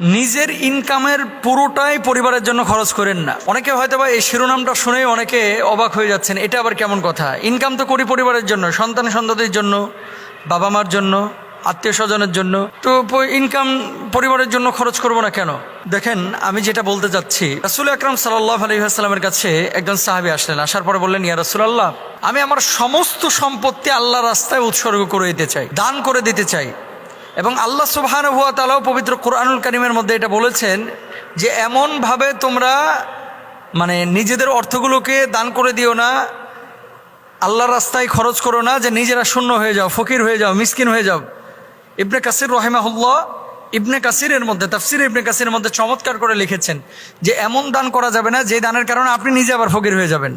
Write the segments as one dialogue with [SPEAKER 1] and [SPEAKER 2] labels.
[SPEAKER 1] নিজের ইনকামের পুরোটাই পরিবারের জন্য খরচ করেন না। অনেকে হয়তো বা এই শিরোনামটা শুনেই অনেকে অবাক হয়ে যাচ্ছেন, এটা আবার কেমন কথা? ইনকাম তো করি পরিবারের জন্য, সন্তান সন্ততির জন্য, বাবা মার জন্য, আত্মীয় স্বজনের জন্য। তো ইনকাম পরিবারের জন্য খরচ করব না কেন? দেখেন, আমি যেটা বলতে চাচ্ছি, রাসুল আকরাম সাল্লাহ আলহিহাস্লামের কাছে একজন সাহাবি আসলেন, আসার পরে বললেন, ইয়া রাসুলাল্লাহ, আমি আমার সমস্ত সম্পত্তি আল্লাহ রাস্তায় উৎসর্গ করে দিতে চাই, দান করে দিতে চাই। এবং আল্লাহ সুবহান হুয়া তালাও পবিত্র কোরআনুল করিমের মধ্যে এটা বলেছেন যে এমনভাবে তোমরা মানে নিজেদের অর্থগুলোকে দান করে দিও না, আল্লাহর রাস্তায় খরচ করো না যে নিজেরা শূন্য হয়ে যাও, ফকির হয়ে যাও, মিসকিন হয়ে যাও। ইবনে কাসির রহেমাহুল্লাহ ইবনে কাসিরের মধ্যে, তাফসির ইবনে কাসিরের মধ্যে চমৎকার করে লিখেছেন যে এমন দান করা যাবে না যে দানের কারণে আপনি নিজে আবার ফকির হয়ে যাবেন।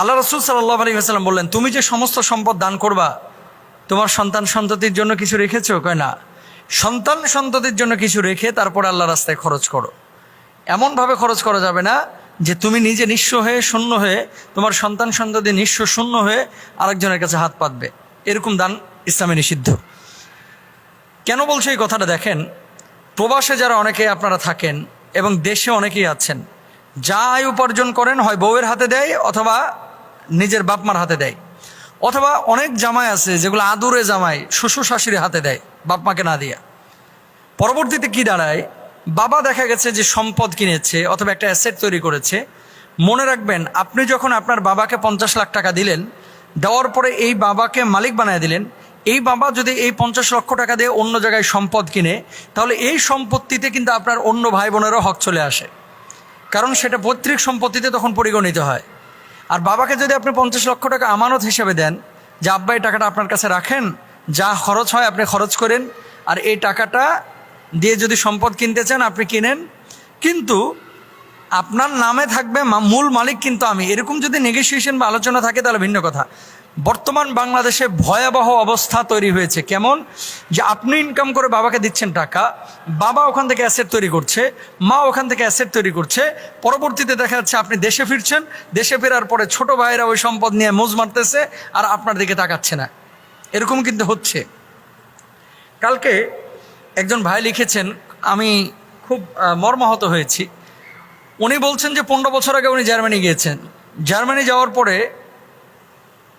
[SPEAKER 1] আল্লাহ রসুল সাল্লাহ আলী আসাল্লাম বললেন, তুমি যে সমস্ত সম্পদ দান করবা তোমার সন্তান সন্ততির জন্য কিছু রেখেছো? কয় না। সন্তান সন্ততির জন্য কিছু রেখে তারপর আল্লাহ রাস্তায় খরচ করো। এমনভাবে খরচ করা যাবে না যে তুমি নিজে নিঃস্ব হয়ে, শূন্য হয়ে, তোমার সন্তান সন্ততি নিঃস্ব, শূন্য হয়ে আরেকজনের কাছে হাত পাতবে। এরকম দান ইসলামে নিষিদ্ধ। কেন বলছো এই কথাটা? দেখেন, প্রবাসে যারা অনেকে আপনারা থাকেন এবং দেশে অনেকেই আছেন, যা আয় উপার্জন করেন হয় বউয়ের হাতে দেয় অথবা নিজের বাপমার হাতে দেয়। অথবা অনেক জামাই আছে যেগুলো আদুরে জামাই শ্বশুর শাশুড়ি হাতে দেয় বাপমাকে না দিয়া। পরবর্তীতে কি দাঁড়ায়? বাবা দেখা গেছে যে সম্পদ কিনেছে অথবা একটা অ্যাসেট তৈরি করেছে। মনে রাখবেন, আপনি যখন আপনার বাবাকে পঞ্চাশ লাখ টাকা দিলেন, দেওয়ার পরে এই বাবাকে মালিক বানিয়ে দিলেন, এই বাবা যদি এই পঞ্চাশ লক্ষ টাকা দিয়ে অন্য জায়গায় সম্পদ কিনে, তাহলে এই সম্পত্তিতে কিন্তু আপনার অন্য ভাই বোনেরও হক চলে আসে। কারণ সেটা পৈতৃক সম্পত্তিতে তখন পরিগণিত হয়। আর বাবাকে যদি আপনি পঞ্চাশ লক্ষ টাকা আমানত হিসেবে দেন, যে আব্বা এই টাকাটা আপনার কাছে রাখেন, যা খরচ হয় আপনি খরচ করেন, আর এই টাকাটা দিয়ে যদি সম্পদ কিনতে চান, আপনি কিনেন। কিন্তু আপনার নামে থাকবে মূল মালিক কিন্তু আমি। এরকম যদি নেগোসিয়েশন বা আলোচনা থাকে, তাহলে ভিন্ন কথা। বর্তমান বাংলাদেশে ভয়াবহ অবস্থা তৈরি হয়েছে। কেমন? যে আপনি ইনকাম করে বাবাকে দিচ্ছেন টাকা, বাবা ওখান থেকে অ্যাসেট তৈরি করছে, মা ওখান থেকে অ্যাসেট তৈরি করছে, পরবর্তীতে দেখা যাচ্ছে আপনি দেশে ফিরছেন, দেশে ফেরার পরে ছোট ভাইয়েরা ওই সম্পদ নিয়ে মোজ মারতেছে আর আপনার দিকে তাকাচ্ছে না। এরকম কিন্তু হচ্ছে। কালকে একজন ভাই লিখেছেন, আমি খুব মর্মাহত হয়েছি। উনি বলছেন যে পনেরো বছর আগে উনি জার্মানি গিয়েছেন। জার্মানি যাওয়ার পরে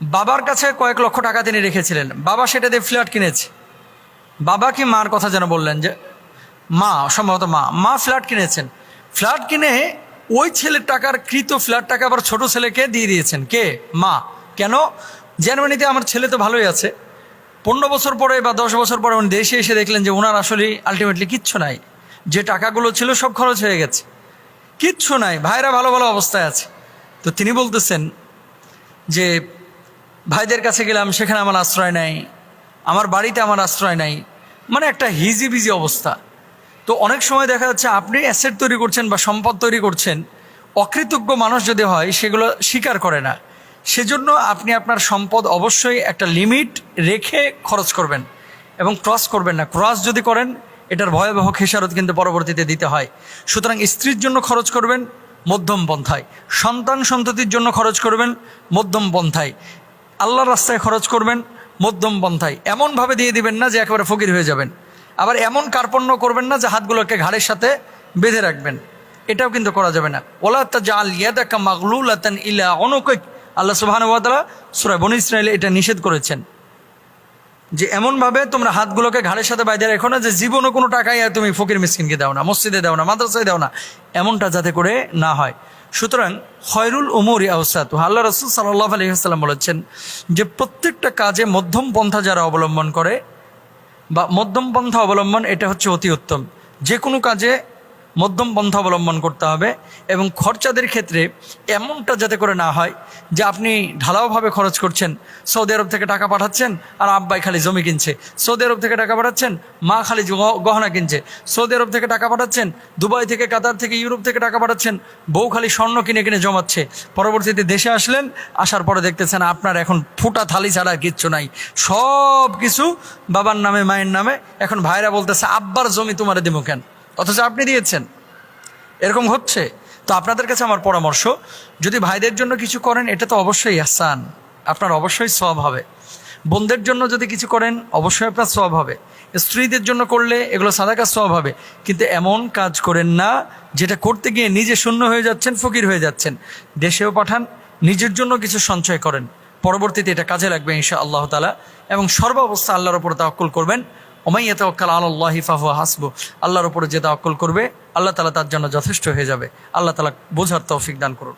[SPEAKER 1] বাবার কাছে কয়েক লক্ষ টাকা তিনি রেখেছিলেন। বাবা সেটা দিয়ে ফ্ল্যাট কিনেছে। বাবা কি মার কথা যেন বললেন যে, মা, সম্ভবত মা মা ফ্ল্যাট কিনেছেন। ফ্ল্যাট কিনে ওই ছেলের টাকার কৃত ফ্ল্যাট টাকা আবার ছোট ছেলেকে দিয়ে দিয়েছেন। কে? মা। কেন? জার্মানিতে আমার ছেলে তো ভালোই আছে। পনেরো বছর পরে বা দশ বছর পরে উনি দেশে এসে দেখলেন যে ওনার আসলে আলটিমেটলি কিচ্ছু নাই। যে টাকাগুলো ছিল সব খরচ হয়ে গেছে। কিচ্ছু নাই। ভাইরা ভালো ভালো অবস্থায় আছে। তো তিনি বলতেছেন যে ভাইদের কাছে গেলাম, সেখানে আমার আশ্রয় নাই। আমার বাড়িতে আমার আশ্রয় নাই। মানে একটা হিজি বিজি অবস্থা। তো অনেক সময় দেখা যাচ্ছে আপনি অ্যাসেট তৈরি করছেন বা সম্পদ তৈরি করছেন, অকৃতজ্ঞ মানুষ যদি হয়, সেগুলো স্বীকার করে না। সেজন্য আপনি আপনার সম্পদ অবশ্যই একটা লিমিট রেখে খরচ করবেন এবং ক্রস করবেন না। ক্রস যদি করেন, এটার ভয়াবহ খেসারত কিন্তু পরবর্তীতে দিতে হয়। সুতরাং স্ত্রীর জন্য খরচ করবেন, মধ্যম পন্থায়। সন্তান সন্ততির জন্য খরচ করবেন, মধ্যম পন্থায়। আল্লাহর রাস্তায় খরচ করবেন মধ্যম পন্থায়। এমনভাবে দিয়ে দিবেন না যে একেবারে ফকির হয়ে যাবেন। আবার এমন কার্পণ্য করবেন না যে হাতগুলোকে ঘাড়ের সাথে বেঁধে রাখবেন। এটাও কিন্তু করা যাবে না। ওলা তাজাল ইয়াদাকা মাগলুলাতান ইলা অনৈক আল্লাহ সুবহানাহু ওয়া তাআলা সূরা বনী ইসরাঈলে এটা নিষেধ করেছেন। যে এমনভাবে তোমরা হাতগুলোকে ঘাড়ের সাথে বাইরে রেখো না যে জীবনও কোনো টাকাই তুমি ফকির মিসকিনকে দাও না, মসজিদে দাও না, মাদ্রাসায় দাও না। এমনটা যাতে করে না হয়। সুতরাং খয়রুল উমর আউসাত আল্লাহ রসুল সাল্লাহ আলহিহাস্লাম বলেছেন যে প্রত্যেকটা কাজে মধ্যম পন্থা যারা অবলম্বন করে বা মধ্যম পন্থা অবলম্বন, এটা হচ্ছে অতি উত্তম। যে কোনো কাজে মধ্যম পন্থা অবলম্বন করতে হবে এবং খরচাদের ক্ষেত্রে এমনটা যাতে করে না হয় যে আপনি ঢালাওভাবে খরচ করছেন। সৌদি আরব থেকে টাকা পাঠাচ্ছেন আর আব্বাই খালি জমি কিনছে। সৌদি আরব থেকে টাকা পাঠাচ্ছেন, মা খালি গহনা কিনছে। সৌদি আরব থেকে টাকা পাঠাচ্ছেন, দুবাই থেকে, কাতার থেকে, ইউরোপ থেকে টাকা পাঠাচ্ছেন, বউ খালি স্বর্ণ কিনে কিনে জমাচ্ছে। পরবর্তীতে দেশে আসলেন, আসার পরে দেখতেছেন আপনার এখন ফুটা থালি ছাড়া কিচ্ছু নাই। সব কিছু বাবার নামে, মায়ের নামে। এখন ভাইরা বলতেছে, আব্বার জমি তোমারে দিব কেন? অথচ আপনি দিয়েছেন। এরকম হচ্ছে? তো আপনাদের কাছে আমার পরামর্শ, যদি ভাইদের জন্য কিছু করেন, এটা তো অবশ্যই আসান আপনার অবশ্যই সব হবে। বোনদের জন্য যদি কিছু করেন, অবশ্যই আপনার সব হবে। স্ত্রীদের জন্য করলে এগুলো সাদাকার সব হবে। কিন্তু এমন কাজ করেন না, যেটা করতে গিয়ে নিজে শূন্য হয়ে যাচ্ছেন, ফকির হয়ে যাচ্ছেন। দেশেও পাঠান, নিজের জন্য কিছু সঞ্চয় করেন। পরবর্তীতে এটা কাজে লাগবে ইনশা আল্লাহ তালা এবং সর্বাবস্থা আল্লাহর ওপর তাওয়াক্কুল করবেন। ওমাই তাওয়াক্কাল আল্লাহি ফাহু হাসবু, আল্লাহর উপরে যে তাওয়াক্কুল করবে, আল্লাহ তালা তার জন্য যথেষ্ট হয়ে যাবে। আল্লাহ তালা বোঝার তৌফিক দান করুন।